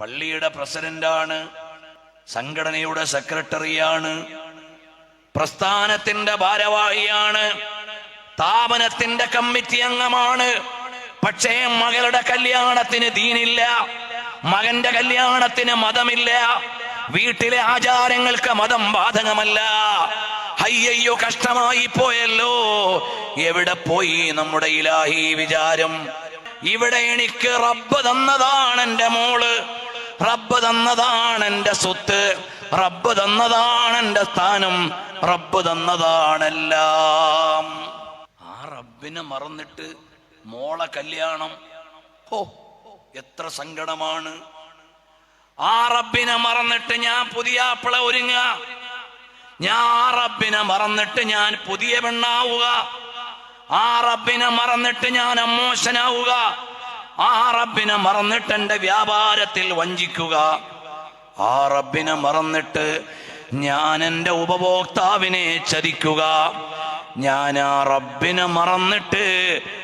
പള്ളിയുടെ പ്രസിഡന്റാണ് സംഘടനയുടെ സെക്രട്ടറിയാണ് പ്രസ്ഥാനത്തിന്റെ ഭാരവാഹിയാണ് സ്ഥാപനത്തിന്റെ കമ്മിറ്റി അംഗമാണ്. പക്ഷേ മകളുടെ കല്യാണത്തിന് ദീനില്ല മകന്റെ കല്യാണത്തിന് മതമില്ല വീട്ടിലെ ആചാരങ്ങൾക്ക് മതം ബാധകമല്ല. അയ്യയ്യോ കഷ്ടമായി പോയല്ലോ. എവിടെ പോയി നമ്മുടെ ഇലാഹി വിചാരം? ഇവിടെ എനിക്ക് റബ്ബ് തന്നതാണ് എന്റെ മോൾ. റബ്ബ് തന്നതാണ് എന്റെ സ്വത്ത്. റബ്ബ് തന്നതാണ് എന്റെ സ്ഥാനം. റബ്ബ് തന്നതാണെല്ലാം. ആ റബ്ബിനെ മറന്നിട്ട് മോളെ കല്യാണം. ഓ എത്ര സങ്കടമാണ്. ആ റബ്ബിനെ മറന്നിട്ട് ഞാൻ പുതിയ ആപ്പിള ഒരുങ്ങ ഞാൻ ആ റബ്ബിനെ മറന്നിട്ട് ഞാൻ പുതിയ പെണ്ണാവുക. ആ റബ്ബിനെ മറന്നിട്ട് ഞാൻ അമ്മോശനാവുക. ആ റബ്ബിനെ മറന്നിട്ട് എന്റെ വ്യാപാരത്തിൽ വഞ്ചിക്കുക. ആ റബ്ബിനെ മറന്നിട്ട് ഞാൻ എന്റെ ഉപഭോക്താവിനെ ചതിക്കുക. ഞാൻ ആ റബ്ബിനെ മറന്നിട്ട്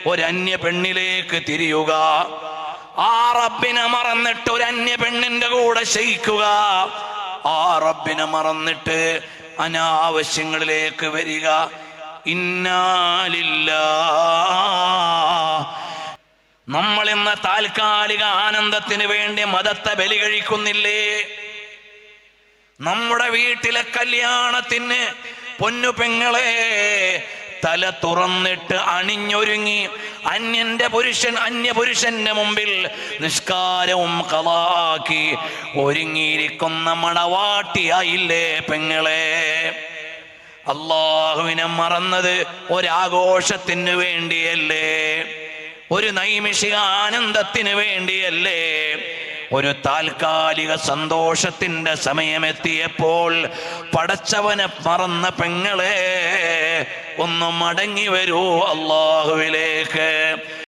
ഒരന്യ പെണ്ണിലേക്ക് തിരിയുക. ആ റബ്ബിനെ മറന്നിട്ട് ഒരു അന്യ പെണ്ണിന്റെ കൂടെ ശയിക്കുക. ആ റബ്ബിനെ മറന്നിട്ട് അനാവശ്യങ്ങളിലേക്ക് വരിക. ഇന്നാലില്ല നമ്മൾ ഇന്ന് താൽക്കാലിക ആനന്ദത്തിന് വേണ്ടി മതത്തെ ബലി കഴിക്കുന്നില്ലേ? നമ്മുടെ വീട്ടിലെ കല്യാണത്തിന് പൊന്നു പെങ്ങളെ തല തുറന്നിട്ട് അണിഞ്ഞൊരുങ്ങി. അന്യന്റെ പുരുഷൻ അന്യ പുരുഷന്റെ മുമ്പിൽ നിഷ്കാരവും കളാക്കി ഒരുങ്ങിയിരിക്കുന്ന മണവാട്ടിയായില്ലേ പെങ്ങളെ? അള്ളാഹുവിനെ മറന്നത് ഒരാഘോഷത്തിന് വേണ്ടിയല്ലേ? ഒരു നൈമിഷിക ആനന്ദത്തിന് വേണ്ടിയല്ലേ? ഒരു താൽക്കാലിക സന്തോഷത്തിന്റെ സമയമെത്തിയപ്പോൾ പടച്ചവനെ മറന്ന പെങ്ങളെ ഒന്ന് മടങ്ങി വരൂ അള്ളാഹുവിലേക്ക്